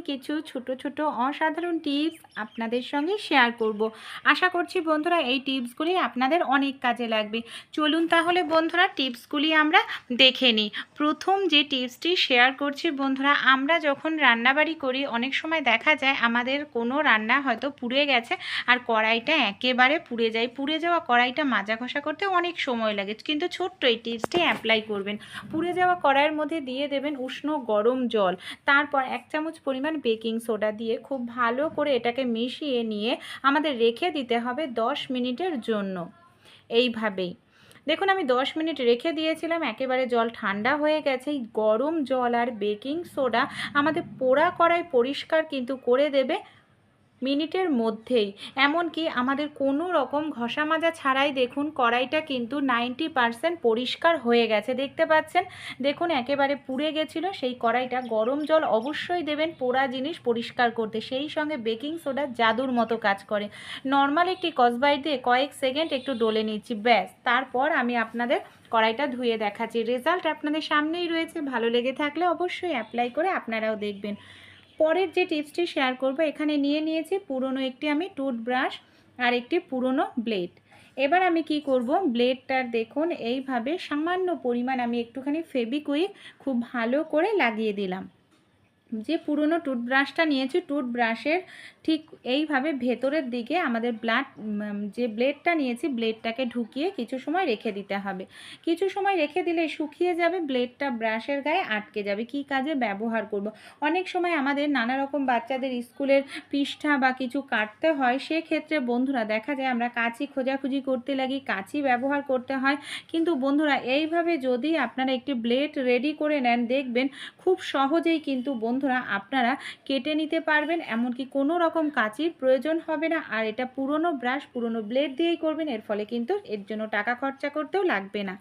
কিছু ছোট ছোট, অসাধারণ টিপস আপনাদের সঙ্গে শেয়ার করব। আশা করছি বন্ধুরা এই টিপসগুলি আপনাদের অনেক কাজে লাগবে। চলুন তাহলে বন্ধুরা টিপসগুলি আমরা দেখে নিই। প্রথম যে টিপসটি শেয়ার করছি বন্ধুরা, আমরা যখন রান্নাবাড়ি করি, অনেক সময় দেখা যায় আমাদের কোনো রান্না হয়তো পুড়ে গেছে আর কড়াইটা একেবারে পুড়ে যায়। পুড়ে যাওয়া কড়াইটা মাজা ঘষা করতে অনেক সময় লাগে। কিন্তু ছোট্ট এই টিপসটি অ্যাপ্লাই করবেন। পুড়ে যাওয়া কড়াইয়ের মধ্যে দিয়ে দেবেন উষ্ণ গরম জল। তারপর এক চামচ পরিমাণ বেকিং সোডা দিয়ে খুব ভালো করে এটাকে মিশিয়ে নিয়ে আমাদের রেখে দিতে হবে দশ মিনিটের জন্য। এইভাবেই। দেখুন, আমি দশ মিনিট রেখে দিয়েছিলাম, একেবারে জল ঠান্ডা হয়ে গেছে। গরম জল আর বেকিং সোডা আমাদের পোড়া করায় পরিষ্কার কিন্তু করে দেবে। মিনিটের মধ্যেই। এমনকি আমাদের কোনো রকম ঘষা মাজা ছাড়াই দেখুন, কড়াইটা কিন্তু নাইনটি পারসেন্ট পরিষ্কার হয়ে গেছে। দেখতে পাচ্ছেন? দেখুন, একেবারে পুড়ে গেছিল। সেই কড়াইটা গরম জল অবশ্যই দেবেন, পোড়া জিনিস পরিষ্কার করতে। সেই সঙ্গে বেকিং সোডা জাদুর মতো কাজ করে। নর্মাল একটি কসবাই দিয়ে কয়েক সেকেন্ড একটু ডলে নিচ্ছি, ব্যাস। তারপর আমি আপনাদের কড়াইটা ধুয়ে দেখাচ্ছি। রেজাল্ট আপনাদের সামনেই রয়েছে। ভালো লেগে থাকলে অবশ্যই অ্যাপ্লাই করে আপনারাও দেখবেন। পরের যে টিপসটি শেয়ার করব, এখানে নিয়ে নিয়েছি পুরনো একটি আমি টুথব্রাশ আর একটি পুরনো ব্লেড। এবার আমি কি করব ব্লেডটার দেখুন, এইভাবে সামান্য পরিমাণ আমি একটুখানি ফেবিকুইক খুব ভালো করে লাগিয়ে দিলাম। যে পুরনো টুথব্রাশটা নিয়েছি টুথব্রাশের ঠিক এইভাবে ভেতরের দিকে আমাদের ব্লাড যে ব্লেডটা নিয়েছি ব্লেডটাকে ঢুকিয়ে কিছু সময় রেখে দিতে হবে। কিছু সময় রেখে দিলে শুকিয়ে যাবে ব্লেডটা ব্রাশের গায়ে আটকে যাবে। কি কাজে ব্যবহার করব। অনেক সময় আমাদের নানা রকম বাচ্চাদের স্কুলের পৃষ্ঠা বা কিছু কাটতে হয়, সেক্ষেত্রে বন্ধুরা, দেখা যায় আমরা কাঁচি খোঁজাখুঁজি করতে লাগি, কাঁচি ব্যবহার করতে হয়। কিন্তু বন্ধুরা, এইভাবে যদি আপনারা একটি ব্লেড রেডি করে নেন, দেখবেন খুব সহজেই কিন্তু বন্ধুরা, আপনারা কেটে নিতে পারবেন, এমনকি কোনো রকম কাঁচির প্রয়োজন হবে না। আর এটা পুরনো ব্রাশ, পুরনো ব্লেড দিয়েই করবেন, এর ফলে কিন্তু এর জন্য টাকা খরচা করতেও লাগবে না।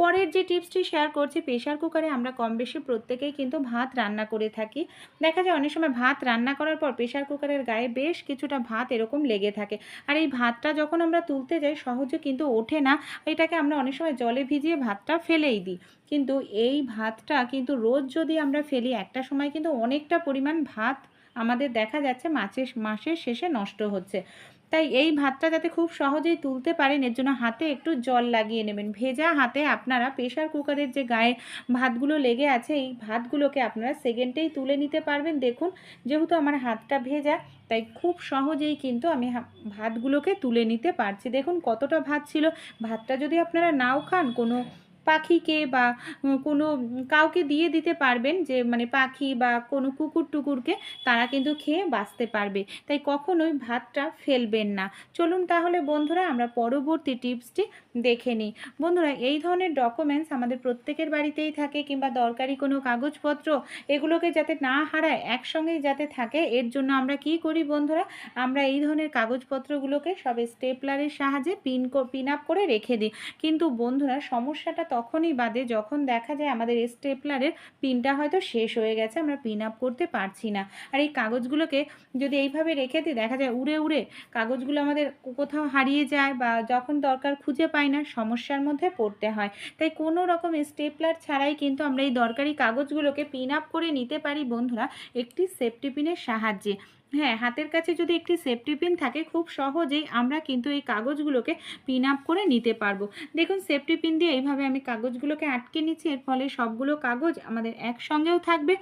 পরের যে টিপসটি শেয়ার করছি প্রেশার কুকারে আমরা কম বেশি প্রত্যেকেই কিন্তু ভাত রান্না করে থাকি। দেখা যায় অনেক সময় ভাত রান্না করার পর প্রেশার কুকারের গায়ে বেশ কিছুটা ভাত এরকম লেগে থাকে। আর এই ভাতটা যখন আমরা তুলতে যাই, সহজে কিন্তু ওঠে না। এটাকে আমরা অনেক সময় জলে ভিজিয়ে ভাতটা ফেলেই দিই। কিন্তু এই ভাতটা কিন্তু রোজ যদি আমরা ফেলি, একটা সময় কিন্তু অনেকটা পরিমাণ ভাত আমাদের দেখা যাচ্ছে মাছের, মাসের শেষে নষ্ট হচ্ছে। তাই এই ভাতটা যাতে খুব সহজেই তুলতে পারেন, এর জন্য হাতে একটু জল লাগিয়ে নেবেন। ভেজা হাতে আপনারা প্রেশার কুকারের যে গায়ে ভাতগুলো লেগে আছে, এই ভাতগুলোকে আপনারা সেকেন্ডেই তুলে নিতে পারবেন। দেখুন, যেহেতু আমার হাতটা ভেজা, তাই খুব সহজেই কিন্তু আমি ভাতগুলোকে তুলে নিতে পারছি। দেখুন কতটা ভাত ছিল। ভাতটা যদি আপনারা নাও খান, কোনো পাখিকে বা কোনো কাউকে দিয়ে দিতে পারবেন যে মানে পাখি বা কোনো কুকুর টুকুরকে তারা কিন্তু খেয়ে বাঁচতে পারবে। তাই কখনোই ভাতটা ফেলবেন না। চলুন তাহলে বন্ধুরা আমরা পরবর্তী টিপসটি দেখে নিই। বন্ধুরা, এই ধরনের ডকুমেন্টস আমাদের প্রত্যেকের বাড়িতেই থাকে কিংবা দরকারি কোনো কাগজপত্র, এগুলোকে যাতে না হারায়, একসঙ্গেই যাতে থাকে, এর জন্য আমরা কি করি বন্ধুরা? আমরা এই ধরনের কাগজপত্রগুলোকে সব স্টেপলারের সাহায্যে পিন পিন আপ করে রেখে দিই। কিন্তু বন্ধুরা, সমস্যাটা তখনই বাদে যখন দেখা যায় আমাদের স্টেপলারের পিনটা হয়তো শেষ হয়ে গেছে, আমরা পিন আপ করতে পারছি না। আর এই কাগজগুলোকে যদি এইভাবে রেখে দিই, দেখা যায় উড়ে উড়ে কাগজগুলো আমাদের কোথাও হারিয়ে যায় বা যখন দরকার খুঁজে পাই না, সমস্যার মধ্যে পড়তে হয়। তাই কোনো রকম স্টেপলার ছাড়াই কিন্তু আমরা এই দরকারি কাগজগুলোকে পিন আপ করে নিতে পারি বন্ধুরা, একটি সেফটি পিনের সাহায্যে। হ্যাঁ হাতের কাছে যদি একটি সেফটি পিন থাকে, খুব সহজেই আমরা কিন্তু এই কাগজগুলোকে পিন আপ করে নিতে পারব। দেখুন সেফটি পিন দিয়ে এইভাবে আমি কাগজগুলোকে আটকে নিচ্ছি, এর ফলে সবগুলো কাগজ আমাদের একসঙ্গেও থাকবে।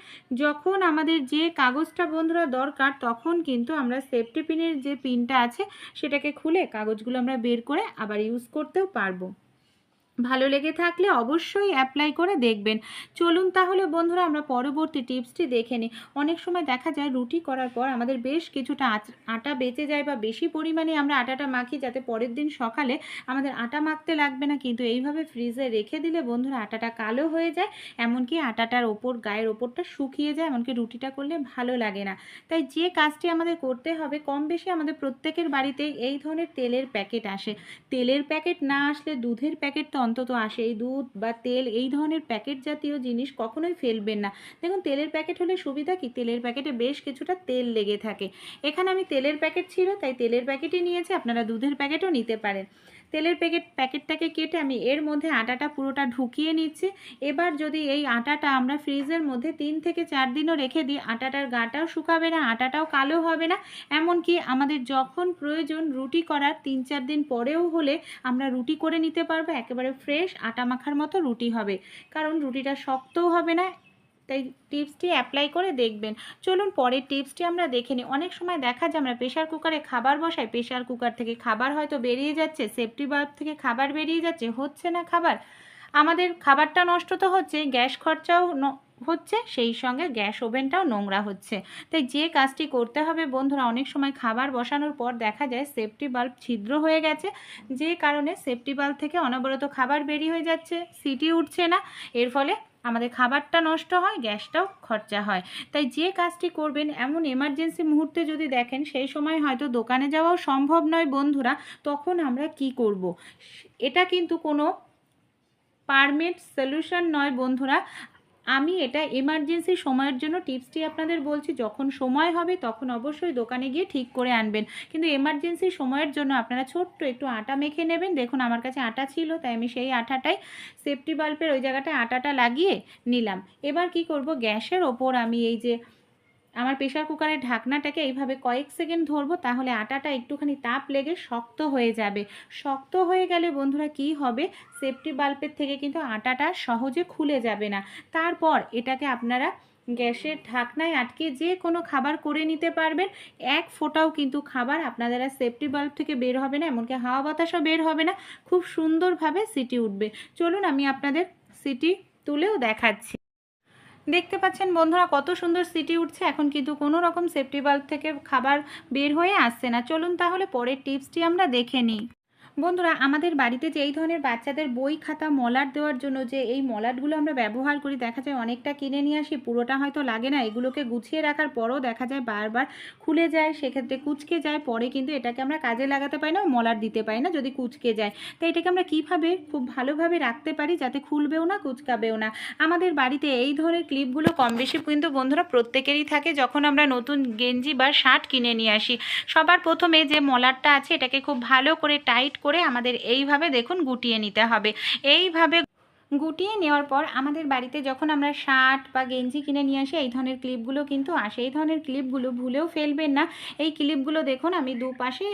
যখন আমাদের যে কাগজটা বন্ধুরা দরকার, তখন কিন্তু আমরা সেফটি পিনের যে পিনটা আছে, সেটাকে খুলে কাগজগুলো আমরা বের করে আবার ইউজ করতেও পারব। ভালো লেগে থাকলে অবশ্যই অ্যাপ্লাই করে দেখবেন। চলুন তাহলে বন্ধুরা আমরা পরবর্তী টিপসটি দেখে নিই। অনেক সময় দেখা যায় রুটি করার পর আমাদের বেশ কিছুটা আটা বেঁচে যায় বা বেশি পরিমাণে আমরা আটাটা মাখি যাতে পরের দিন সকালে আমাদের আটা মাখতে লাগবে না। কিন্তু এইভাবে ফ্রিজে রেখে দিলে বন্ধুরা আটাটা কালো হয়ে যায়, এমনকি আটাটার ওপর, গায়ের ওপরটা শুকিয়ে যায়, এমনকি রুটিটা করলে ভালো লাগে না। তাই যে কাজটি আমাদের করতে হবে, কম বেশি আমাদের প্রত্যেকের বাড়িতে এই ধরনের তেলের প্যাকেট আসে। তেলের প্যাকেট না আসলে দুধের প্যাকেট তো অন্তত আসে। এই দুধ বা তেল, এই ধরনের প্যাকেট জাতীয় জিনিস কখনোই ফেলবেন না। দেখুন, তেলের প্যাকেট হলে সুবিধা কি? তেলের প্যাকেটে বেশ কিছুটা তেল লেগে থাকে। এখানে আমি তেলের প্যাকেট ছিল, তাই তেলের প্যাকেটই নিয়েছি। আপনারা দুধের প্যাকেটও নিতে পারেন। তেলের প্যাকেট প্যাকেটটাকে কেটে আমি এর মধ্যে আটাটা পুরোটা ঢুকিয়ে নিচ্ছি। এবার যদি এই আটাটা আমরা ফ্রিজের মধ্যে তিন থেকে চার দিনও রেখে দিই, আটাটার গাটাও শুকাবে না, আটাটাও কালো হবে না। এমনকি আমাদের যখন প্রয়োজন রুটি করার তিন চার দিন পরেও হলে আমরা রুটি করে নিতে পারব, একেবারে ফ্রেশ আটা মাখার মতো রুটি হবে। কারণ রুটিটা শক্তও হবে না তাই টিপসটি অ্যাপ্লাই করে দেখবেন। চলুন পরের টিপসটি আমরা দেখে নিই। অনেক সময় দেখা যায় আমরা প্রেশার কুকারে খাবার বসাই প্রেশার কুকার থেকে খাবার হয়তো বেরিয়ে যাচ্ছে সেফটি বাল্ব থেকে খাবার বেরিয়ে যাচ্ছে, হচ্ছে না খাবার? আমাদের খাবারটা নষ্ট তো হচ্ছে, গ্যাস খরচাও হচ্ছে, সেই সঙ্গে গ্যাস ওভেনটাও নোংরা হচ্ছে। তাই যে কাজটি করতে হবে বন্ধুরা, অনেক সময় খাবার বসানোর পর দেখা যায় সেফটি বাল্ব ছিদ্র হয়ে গেছে, যে কারণে সেফটি বাল্ব থেকে অনবরত খাবার বেরিয়ে হয়ে যাচ্ছে, সিটি উঠছে না, এর ফলে আমাদের খাবারটা নষ্ট হয়, গ্যাসটাও খরচা হয় তাই যে কাজটি করবেন এমন এমার্জেন্সি মুহূর্তে যদি দেখেন, সেই সময় হয়তো দোকানে যাওয়াও সম্ভব নয় বন্ধুরা, তখন আমরা কি করব। এটা কিন্তু কোনো পারমিট সলিউশন নয় বন্ধুরা আমি এটা এমার্জেন্সি সময়ের জন্য টিপসটি আপনাদের বলছি, যখন সময় হবে তখন অবশ্যই দোকানে গিয়ে ঠিক করে আনবেন। কিন্তু এমার্জেন্সি সময়ের জন্য আপনারা ছোট্ট একটু আটা মেখে নেবেন। দেখুন আমার কাছে আটা ছিল, তাই আমি সেই আটাটাই সেফটি বাল্বের ওই জায়গাটায় আটাটা লাগিয়ে নিলাম। এবার কি করব, গ্যাসের ওপর আমি এই যে আমার প্রেশার কুকারের ঢাকনাটাকে এইভাবে কয়েক সেকেন্ড ধরবো, তাহলে আটাটা একটুখানি তাপ লেগে শক্ত হয়ে যাবে। শক্ত হয়ে গেলে বন্ধুরা কি হবে? সেফটি বাল্বের থেকে কিন্তু আটাটা সহজে খুলে যাবে না। তারপর এটাকে আপনারা গ্যাসের ঢাকনায় আটকে যে কোনো খাবার করে নিতে পারবেন। এক ফোঁটাও কিন্তু খাবার আপনাদের আর সেফটি বাল্ব থেকে বের হবে না, এমনকি হাওয়া বাতাসও বের হবে না। খুব সুন্দরভাবে সিটি উঠবে। চলুন আমি আপনাদের সিটি তুলেও দেখাচ্ছি। দেখতে পাচ্ছেন বন্ধুরা, কত সুন্দর সিটি উঠছে। এখন কিন্তু কোনো রকম সেফটি বাল্ব থেকে খাবার বের হয়ে আসছে না। চলুন তাহলে পরের টিপসটি আমরা দেখে নিই। বন্ধুরা, আমাদের বাড়িতে যে এই ধরনের বাচ্চাদের বই, খাতা, মলাট দেওয়ার জন্য যে এই মলাটগুলো আমরা ব্যবহার করি, দেখা যায় অনেকটা কিনে নিয়ে আসি, পুরোটা হয়তো লাগে না। এগুলোকে গুছিয়ে রাখার পরও দেখা যায় বারবার খুলে যায়, সেক্ষেত্রে কুচকে যায়, পরে কিন্তু এটাকে আমরা কাজে লাগাতে পারি না মলাট দিতে পারি না যদি কুচকে যায়। তো এটাকে আমরা কীভাবে খুব ভালোভাবে রাখতে পারি যাতে খুলবেও না, কুচকাবেও না? আমাদের বাড়িতে এই ধরনের ক্লিপগুলো কম বেশি কিন্তু বন্ধুরা প্রত্যেকেরই থাকে যখন আমরা নতুন গেঞ্জি বা শার্ট কিনে নিয়ে আসি। সবার প্রথমে যে মলারটা আছে, এটাকে খুব ভালো করে টাইট করে আমাদের এইভাবে দেখুন গুটিয়ে নিতে হবে। এইভাবে গুটিয়ে নেওয়ার পর আমাদের বাড়িতে যখন আমরা শার্ট বা গেঞ্জি কিনে নিয়ে আসি, এই ধরনের ক্লিপগুলো কিন্তু আসে। এই ধরনের ক্লিপগুলো ভুলেও ফেলবেন না। এই ক্লিপগুলো দেখুন, আমি দুপাশে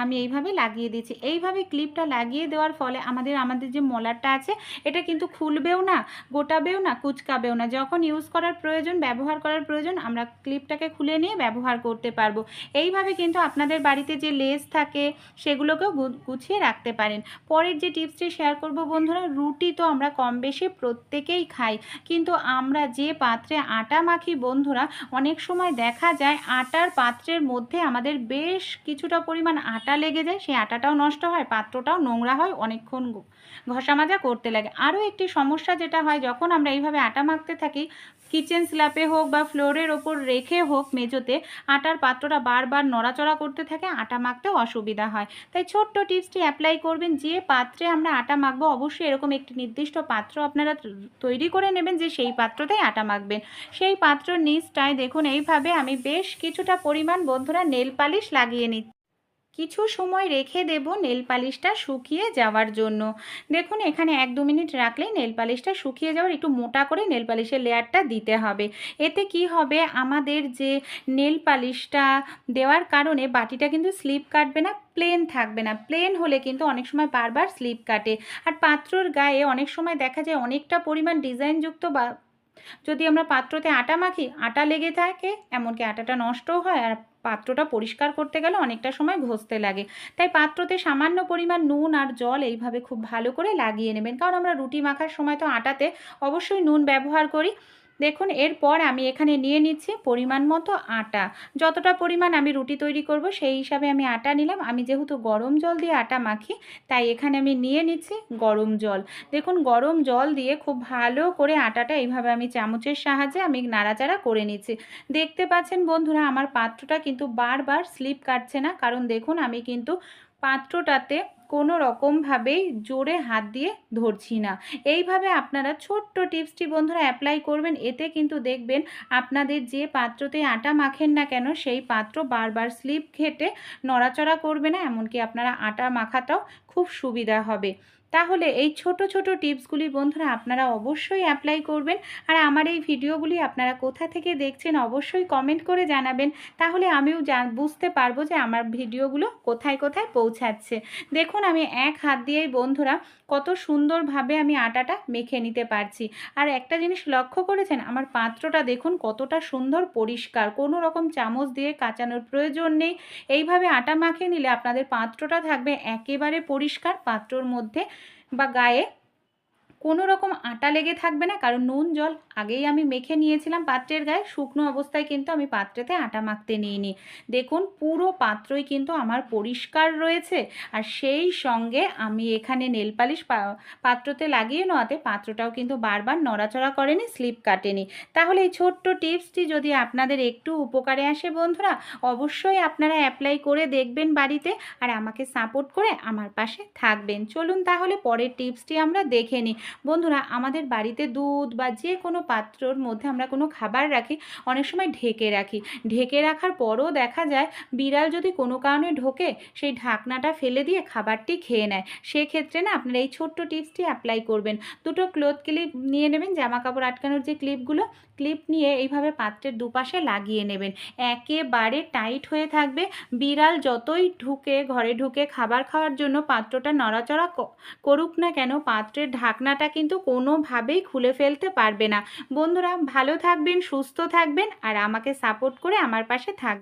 আমি এইভাবে লাগিয়ে দিয়েছি। এইভাবে ক্লিপটা লাগিয়ে দেওয়ার ফলে আমাদের আমাদের যে মলারটা আছে, এটা কিন্তু খুলবেও না, গোটাবেও না, কুচকাবেও না। যখন ইউজ করার প্রয়োজন, ব্যবহার করার প্রয়োজন, আমরা ক্লিপটাকে খুলে নিয়ে ব্যবহার করতে পারব। এইভাবে কিন্তু আপনাদের বাড়িতে যে লেস থাকে, সেগুলোকেও গুছিয়ে রাখতে পারেন। পরের যে টিপসটি শেয়ার করব বন্ধুরা, রুটি তো আমরা কম বেশি প্রত্যেকেই খাই। কিন্তু আমরা যে পাত্রে আটা মাখি বন্ধুরা, অনেক সময় দেখা যায় আটার পাত্রের মধ্যে আমাদের বেশ কিছুটা পরিমাণ আটা লেগে যায়, সেই আটাটাও নষ্ট হয়, পাত্রটাও নোংরা হয়, অনেকক্ষণ ঘষা মাজা করতে লাগে। আরও একটি সমস্যা যেটা হয়, যখন আমরা এইভাবে আটা মাখতে থাকি কিচেন স্ল্যাপে হোক বা ফ্লোরের ওপর রেখে হোক মেজোতে আটার পাত্রটা বারবার নড়াচড়া করতে থাকে, আটা মাখতেও অসুবিধা হয়। তাই ছোট্ট টিপসটি অ্যাপ্লাই করবেন, যে পাত্রে আমরা আটা মাখবো, অবশ্যই এরকম একটি নির্দিষ্ট পাত্র আপনারা তৈরি করে নেবেন, যে সেই পাত্রতেই আটা মাখবেন। সেই পাত্র নিচটায় দেখুন, এইভাবে আমি বেশ কিছুটা পরিমাণ, বন্ধুরা নেল পালিশ লাগিয়ে নিচ্ছি। কিছু সময় রেখে দেব নেল পালিশটা শুকিয়ে যাওয়ার জন্য। দেখুন, এখানে এক দু মিনিট রাখলেই নেল পালিশটা শুকিয়ে যাওয়ার একটু মোটা করে নেল পালিশের লেয়ারটা দিতে হবে। এতে কি হবে? আমাদের যে নেল পালিশটা দেওয়ার কারণে বাটিটা কিন্তু স্লিপ কাটবে না, প্লেন থাকবে না। প্লেন হলে কিন্তু অনেক সময় বারবার স্লিপ কাটে। আর পাত্রর গায়ে অনেক সময় দেখা যায় অনেকটা পরিমাণ ডিজাইনযুক্ত বা যদি আমরা পাত্রতে আটা মাখি, আটা লেগে থাকে, এমনকি আটাটা নষ্টও হয় আর পাত্রটা পরিষ্কার করতে গেলে অনেকটা সময় ঘষতে লাগে। তাই পাত্রতে সামান্য পরিমাণ নুন আর জল এইভাবে খুব ভালো করে লাগিয়ে নেবেন। কারণ আমরা রুটি মাখার সময় তো আটাতে অবশ্যই নুন ব্যবহার করি। দেখুন, এরপর আমি এখানে নিয়ে নিচ্ছি পরিমাণ মতো আটা। যতটা পরিমাণ আমি রুটি তৈরি করব, সেই হিসাবে আমি আটা নিলাম। আমি যেহেতু গরম জল দিয়ে আটা মাখি, তাই এখানে আমি নিয়ে নিচ্ছি গরম জল। দেখুন, গরম জল দিয়ে খুব ভালো করে আটাটা এইভাবে আমি চামচের সাহায্যে আমি নাড়াচাড়া করে নিচ্ছি। দেখতে পাচ্ছেন বন্ধুরা, আমার পাত্রটা কিন্তু বারবার স্লিপ কাটছে না। কারণ দেখুন, আমি কিন্তু পাত্রটাতে কোনো রকমভাবেই জোরে হাত দিয়ে ধরছি না। এইভাবে আপনারা ছোট্ট টিপসটি বন্ধুরা অ্যাপ্লাই করবেন, এতে কিন্তু দেখবেন আপনাদের যে পাত্রতে আটা মাখেন না কেন, সেই পাত্র বারবার স্লিপ ঘেটে নড়াচড়া করবে না, এমনকি আপনারা আটা মাখাটাও খুব সুবিধা হবে। তাহলে এই ছোট ছোট টিপসগুলি বন্ধুরা আপনারা অবশ্যই অ্যাপ্লাই করবেন। আর আমার এই ভিডিওগুলি আপনারা কোথা থেকে দেখছেন অবশ্যই কমেন্ট করে জানাবেন। তাহলে আমিও জান, বুঝতে পারব যে আমার ভিডিওগুলো কোথায় কোথায় পৌঁছাচ্ছে। দেখুন আমি এক হাত দিয়েই বন্ধুরা কত সুন্দরভাবে আমি আটাটা মেখে নিতে পারছি। আর একটা জিনিস লক্ষ্য করেছেন, আমার পাত্রটা দেখুন কতটা সুন্দর পরিষ্কার। কোনো রকম চামচ দিয়ে কাচানোর প্রয়োজন নেই। এইভাবে আটা মাখিয়ে নিলে আপনাদের পাত্রটা থাকবে একেবারে পরিষ্কার, পাত্রর মধ্যে বা গায়ে কোনো রকম আটা লেগে থাকবে না, কারণ নুন, জল আগেই আমি মেখে নিয়েছিলাম পাত্রের গায়ে। শুকনো অবস্থায় কিন্তু আমি পাত্রেতে আটা মাখতে নিইনি। দেখুন, পুরো পাত্রই কিন্তু আমার পরিষ্কার রয়েছে। আর সেই সঙ্গে আমি এখানে নেল পালিশ পাত্রতে লাগিয়ে নেওয়াতে পাত্রটাও কিন্তু বারবার নড়াচড়া করেনি, স্লিপ কাটেনি। তাহলে এই ছোট্ট টিপসটি যদি আপনাদের একটু উপকারে আসে বন্ধুরা, অবশ্যই আপনারা অ্যাপ্লাই করে দেখবেন বাড়িতে আর আমাকে সাপোর্ট করে আমার পাশে থাকবেন। চলুন তাহলে পরের টিপসটি আমরা দেখে নিই। বন্ধুরা, আমাদের বাড়িতে দুধ বা যে কোনো পাত্রর মধ্যে আমরা কোনো খাবার রাখি, অনেক সময় ঢেকে রাখি। ঢেকে রাখার পরও দেখা যায়, বিড়াল যদি কোনো কারণে ঢোকে, সেই ঢাকনাটা ফেলে দিয়ে খাবারটি খেয়ে নেয়। সেক্ষেত্রে না, আপনারা এই ছোট্ট টিপসটি অ্যাপ্লাই করবেন। দুটো ক্লোথ ক্লিপ নিয়ে নেবেন জামা কাপড় আটকানোর যে ক্লিপগুলো, ক্লিপ নিয়ে এইভাবে পাত্রের দুপাশে লাগিয়ে নেবেন। একেবারে টাইট হয়ে থাকবে। বিড়াল যতই ঢুকে, ঘরে ঢুকে খাবার খাওয়ার জন্য পাত্রটা নড়াচড়া করুক না কেন, পাত্রের ঢাকনাটা কিন্তু কোনোভাবেই খুলে ফেলতে পারবে না। বন্ধুরা, ভালো থাকবেন, সুস্থ থাকবেন, আর আমাকে সাপোর্ট করে আমার পাশে থাকবেন